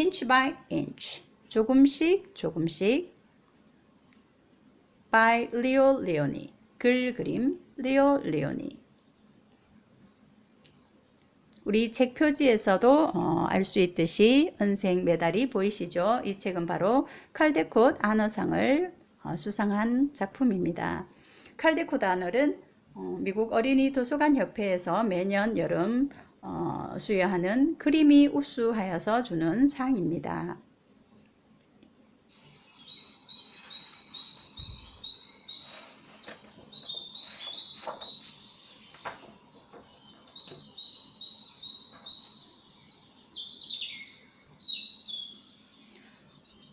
inch by inch. 조금씩 조금씩. by 리오 리오니. 글 그림 리오 리오니. 우리 책 표지에서도 어, 알수 있듯이 은색 메달이 보이시죠? 이 책은 바로 칼데콧 아너상을 어, 수상한 작품입니다. 칼데콧 아너는 어, 미국 어린이 도서관 협회에서 매년 여름 어, 수여하는 그림이 우수하여서 주는 상입니다.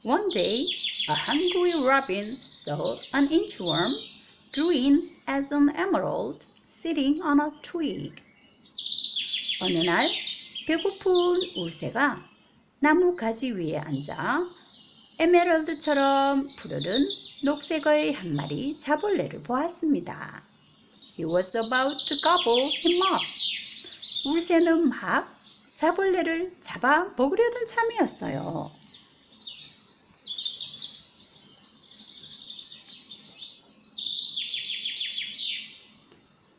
One day, a hungry robin saw an inchworm, green as an emerald, sitting on a twig. 어느 날 배고픈 울새가 나무 가지 위에 앉아 에메랄드처럼 푸르른 녹색의 한 마리 자벌레를 보았습니다. He was about to gobble him up. 울새는 막 자벌레를 잡아 먹으려던 참이었어요.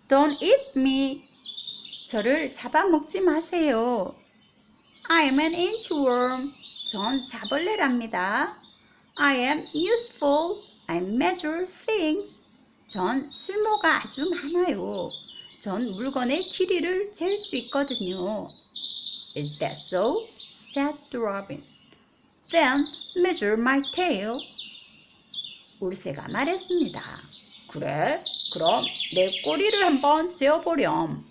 Don't eat me. 저를 잡아먹지 마세요. I'm an inchworm. 전 자벌레랍니다. I am useful. I measure things. 전 쓸모가 아주 많아요. 전 물건의 길이를 잴 수 있거든요. Is that so? said the robin. Then measure my tail. 울새가 말했습니다. 그래? 그럼 내 꼬리를 한번 재어보렴.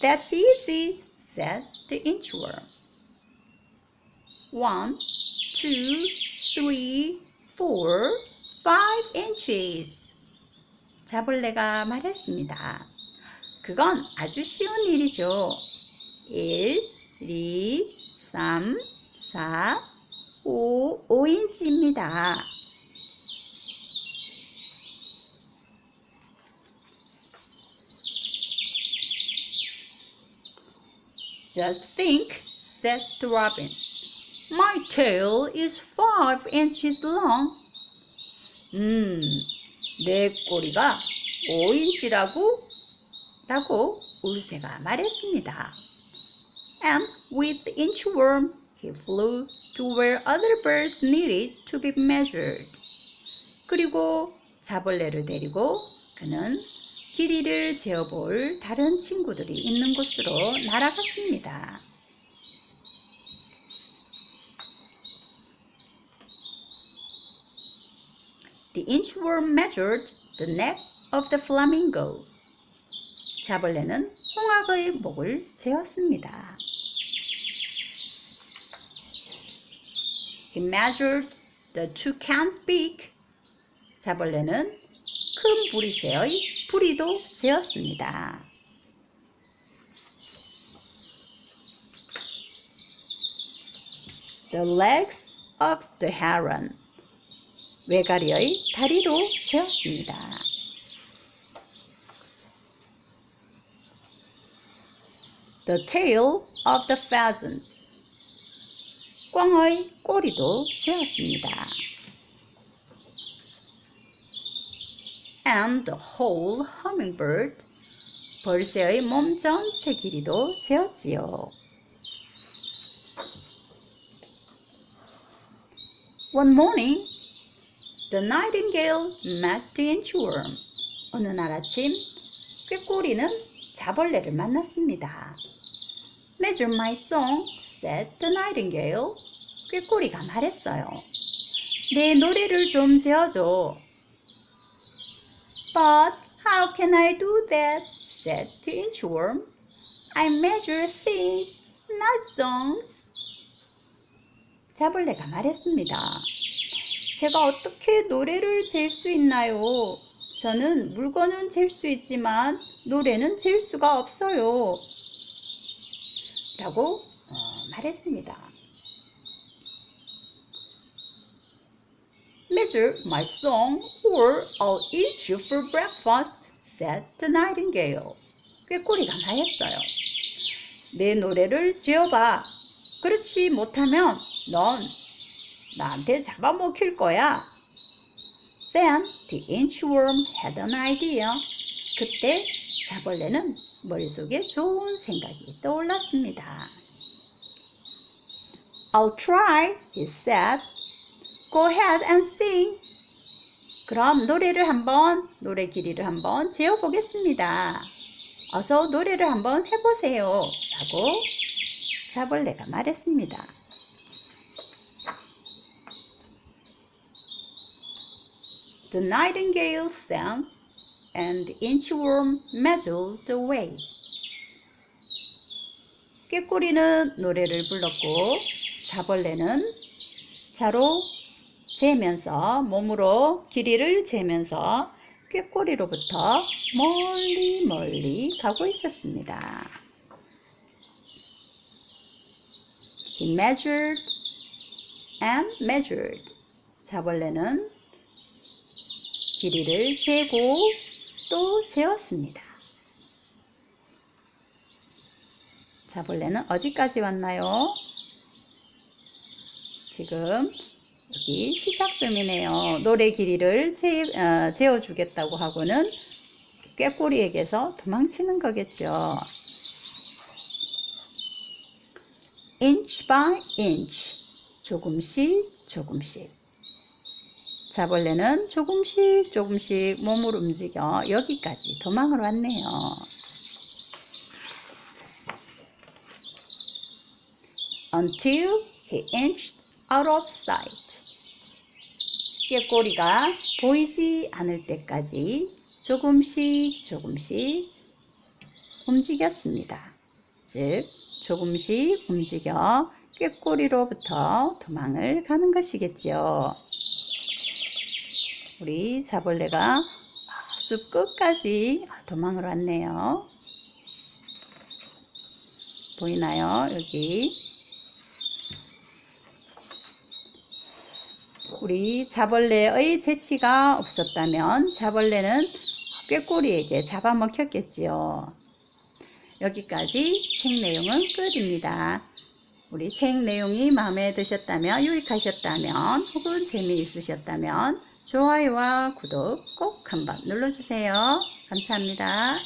That's easy, said the inchworm. One, two, three, four, five inches. 자벌레가 말했습니다. 그건 아주 쉬운 일이죠. 1, 2, 3, 4, 5, 5인치입니다. Just think, said the robin. My tail is five inches long. 음, 내 꼬리가 5인치라고? 라고 울새가 말했습니다. And with the inchworm, he flew to where other birds needed to be measured. 그리고 자벌레를 데리고 그는 길이를 재어볼 다른 친구들이 있는 곳으로 날아갔습니다. The inchworm measured the neck of the flamingo. 자벌레는 홍학의 목을 재었습니다. He measured the toucan's beak. 자벌레는 큰 부리새의 부리도 재었습니다. The legs of the heron. 외가리의 다리도 재었습니다. The tail of the pheasant. 꿩의 꼬리도 재었습니다. And the whole hummingbird. 벌새의 몸 전체 길이도 재었지요. One morning, the nightingale met the inchworm. 어느 날 아침, 꾀꼬리는 자벌레를 만났습니다. Measure my song, said the nightingale. 꾀꼬리가 말했어요. 내 노래를 좀 재어줘. But how can I do that? said the inchworm. I measure things, not songs. 자벌레가 말했습니다. 제가 어떻게 노래를 잴 수 있나요? 저는 물건은 잴 수 있지만 노래는 잴 수가 없어요. 라고 어, 말했습니다. Measure my song or I'll eat you for breakfast, said the nightingale. 꾀꼬리가 나였어요. 내 노래를 지어봐. 그렇지 못하면 넌 나한테 잡아먹힐 거야. Then the inchworm had an idea. 그때 자벌레는 머릿속에 좋은 생각이 떠올랐습니다. I'll try, he said. Go ahead and sing. 그럼 노래를 한번, 노래 길이를 한번 재어보겠습니다. 어서 노래를 한번 해보세요. 라고 자벌레가 말했습니다. The nightingale sang and the inchworm measured the way. 꾀꼬리는 노래를 불렀고 자벌레는 자로 재면서 몸으로 길이를 재면서 꾀꼬리로부터 멀리 멀리 가고 있었습니다. He measured and measured. 자벌레는 길이를 재고 또 재었습니다. 자벌레는 어디까지 왔나요? 지금 여기 시작점이네요. 노래 길이를 재, 어, 재어주겠다고 하고는 꾀꼬리에게서 도망치는 거겠죠. inch by inch. 조금씩 조금씩. 자벌레는 조금씩 조금씩 몸을 움직여 여기까지 도망을 왔네요. Until he inched out of sight. 꾀꼬리가 보이지 않을 때까지 조금씩 조금씩 움직였습니다. 즉, 조금씩 움직여 꾀꼬리로부터 도망을 가는 것이겠지요. 우리 자벌레가 숲 끝까지 도망을 왔네요. 보이나요? 여기. 우리 자벌레의 재치가 없었다면 자벌레는 꾀꼬리에게 잡아먹혔겠지요. 여기까지 책 내용은 끝입니다. 우리 책 내용이 마음에 드셨다면, 유익하셨다면, 혹은 재미있으셨다면, 좋아요와 구독 꼭 한번 눌러주세요. 감사합니다.